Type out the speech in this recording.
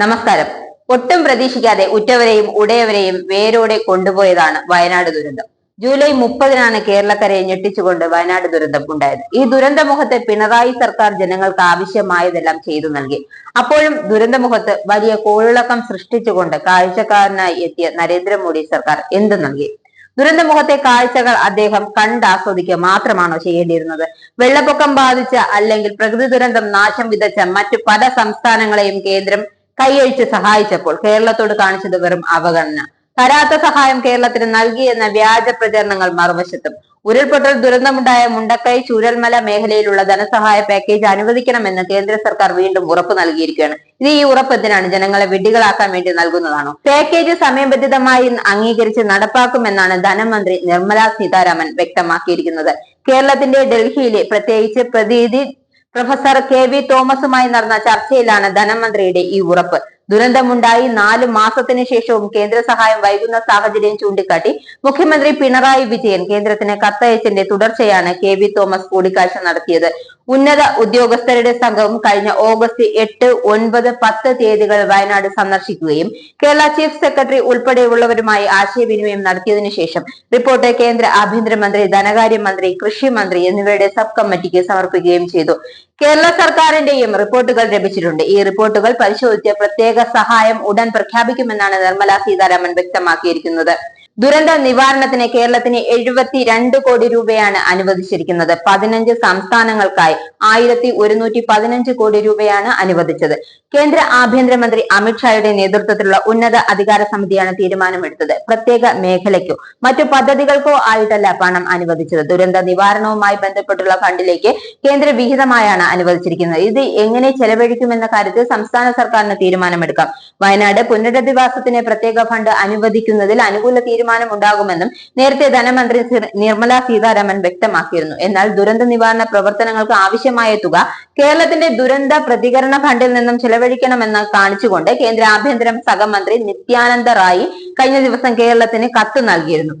നമസ്കാരം. ഒട്ടും പ്രതീക്ഷിക്കാതെ ഉറ്റവരെയും ഉടയവരെയും വേരോടെ കൊണ്ടുപോയതാണ് വയനാട് ദുരന്തം. ജൂലൈ മുപ്പതിനാണ് കേരളക്കരയെ ഞെട്ടിച്ചുകൊണ്ട് വയനാട് ദുരന്തം ഉണ്ടായത്. ഈ ദുരന്തമുഖത്ത് പിണറായി സർക്കാർ ജനങ്ങൾക്ക് ആവശ്യമായതെല്ലാം ചെയ്തു നൽകി. അപ്പോഴും ദുരന്തമുഖത്ത് വലിയ കോളിളക്കം സൃഷ്ടിച്ചുകൊണ്ട് കാഴ്ചക്കാരനായി എത്തിയ നരേന്ദ്രമോദി സർക്കാർ എന്ത് നൽകി? ദുരന്തമുഖത്തെ കാഴ്ചകൾ അദ്ദേഹം കണ്ടാസ്വദിക്കുക മാത്രമാണോ ചെയ്യേണ്ടിയിരുന്നത്? വെള്ളപ്പൊക്കം ബാധിച്ച അല്ലെങ്കിൽ പ്രകൃതി ദുരന്തം നാശം വിതച്ച മറ്റു പല സംസ്ഥാനങ്ങളെയും കേന്ദ്രം കൈയഴിച്ച് സഹായിച്ചപ്പോൾ കേരളത്തോട് കാണിച്ചത് വെറും അവഗണന. തരാത്ത സഹായം കേരളത്തിന് നൽകിയെന്ന വ്യാജ പ്രചരണങ്ങൾ മറുവശത്തും. ഉരുൾപൊട്ടൽ ദുരന്തമുണ്ടായ മുണ്ടക്കൈ ചൂരൽമല മേഖലയിലുള്ള ധനസഹായ പാക്കേജ് അനുവദിക്കണമെന്ന് കേന്ദ്ര സർക്കാർ വീണ്ടും ഉറപ്പ് നൽകിയിരിക്കുകയാണ്. ഇത് ഈ ഉറപ്പ് എന്തിനാണ്? ജനങ്ങളെ വിഡ്ഢികളാക്കാൻ വേണ്ടി നൽകുന്നതാണോ? പാക്കേജ് സമയബന്ധിതമായി അംഗീകരിച്ച് നടപ്പാക്കുമെന്നാണ് ധനമന്ത്രി നിർമ്മല സീതാരാമൻ വ്യക്തമാക്കിയിരിക്കുന്നത്. കേരളത്തിന്റെ ഡൽഹിയിലെ പ്രത്യേകിച്ച് പ്രതിനിധി പ്രൊഫസർ കെ വി തോമസുമായി നടന്ന ചർച്ചയിലാണ് ധനമന്ത്രിയുടെ ഈ ഉറപ്പ്. ദുരന്തമുണ്ടായി നാല് മാസത്തിന് ശേഷവും കേന്ദ്ര സഹായം വൈകുന്ന സാഹചര്യം ചൂണ്ടിക്കാട്ടി മുഖ്യമന്ത്രി പിണറായി വിജയൻ കേന്ദ്രത്തിന് കത്തയച്ചതിന്റെ തുടർച്ചയാണ് കെ വി തോമസ് കൂടിക്കാഴ്ച നടത്തിയത്. ഉന്നത ഉദ്യോഗസ്ഥരുടെ സംഘവും കഴിഞ്ഞ ഓഗസ്റ്റ് എട്ട് ഒൻപത് പത്ത് തീയതികൾ വയനാട് സന്ദർശിക്കുകയും കേരള ചീഫ് സെക്രട്ടറി ഉൾപ്പെടെയുള്ളവരുമായി ആശയവിനിമയം നടത്തിയതിനു ശേഷം റിപ്പോർട്ട് കേന്ദ്ര ആഭ്യന്തരമന്ത്രി ധനകാര്യമന്ത്രി കൃഷി മന്ത്രി എന്നിവരുടെ സബ് കമ്മിറ്റിക്ക് സമർപ്പിക്കുകയും ചെയ്തു. കേരള സർക്കാരിന്റെയും റിപ്പോർട്ടുകൾ ലഭിച്ചിട്ടുണ്ട്. ഈ റിപ്പോർട്ടുകൾ പരിശോധിച്ച് പ്രത്യേക സഹായം ഉടൻ പ്രഖ്യാപിക്കുമെന്നാണ് നിർമ്മല സീതാരാമൻ വ്യക്തമാക്കിയിരിക്കുന്നത് ദുരന്ത നിവാരണത്തിന് കേരളത്തിന് എഴുപത്തി രണ്ട് കോടി രൂപയാണ് അനുവദിച്ചിരിക്കുന്നത്. പതിനഞ്ച് സംസ്ഥാനങ്ങൾക്കായി ആയിരത്തി ഒരുന്നൂറ്റി പതിനഞ്ച് കോടി രൂപയാണ് അനുവദിച്ചത്. കേന്ദ്ര ആഭ്യന്തരമന്ത്രി അമിത്ഷായുടെ നേതൃത്വത്തിലുള്ള ഉന്നത അധികാര സമിതിയാണ് തീരുമാനമെടുത്തത്. പ്രത്യേക മേഖലയ്ക്കോ മറ്റു പദ്ധതികൾക്കോ ആയിട്ടല്ല പണം അനുവദിച്ചത്. ദുരന്ത നിവാരണവുമായി ബന്ധപ്പെട്ടുള്ള ഫണ്ടിലേക്ക് കേന്ദ്ര വിഹിതമായാണ് അനുവദിച്ചിരിക്കുന്നത്. ഇത് എങ്ങനെ ചെലവഴിക്കുമെന്ന കാര്യത്തിൽ സംസ്ഥാന സർക്കാരിന് തീരുമാനമെടുക്കാം. വയനാട് പുനരധിവാസത്തിന് പ്രത്യേക ഫണ്ട് അനുവദിക്കുന്നതിൽ അനുകൂല തീരുമാനം ഉണ്ടാകുമെന്നും നേരത്തെ ധനമന്ത്രി നിർമ്മല സീതാരാമൻ വ്യക്തമാക്കിയിരുന്നു. എന്നാൽ ദുരന്ത നിവാരണ പ്രവർത്തനങ്ങൾക്ക് ആവശ്യമായ തുക കേരളത്തിന്റെ ദുരന്ത പ്രതികരണ ഫണ്ടിൽ നിന്നും ചെലവഴിക്കണമെന്ന് കാണിച്ചുകൊണ്ട് കേന്ദ്ര ആഭ്യന്തര സഹമന്ത്രി നിത്യാനന്ദ റായി കഴിഞ്ഞ ദിവസം കേരളത്തിന് കത്ത് നൽകിയിരുന്നു.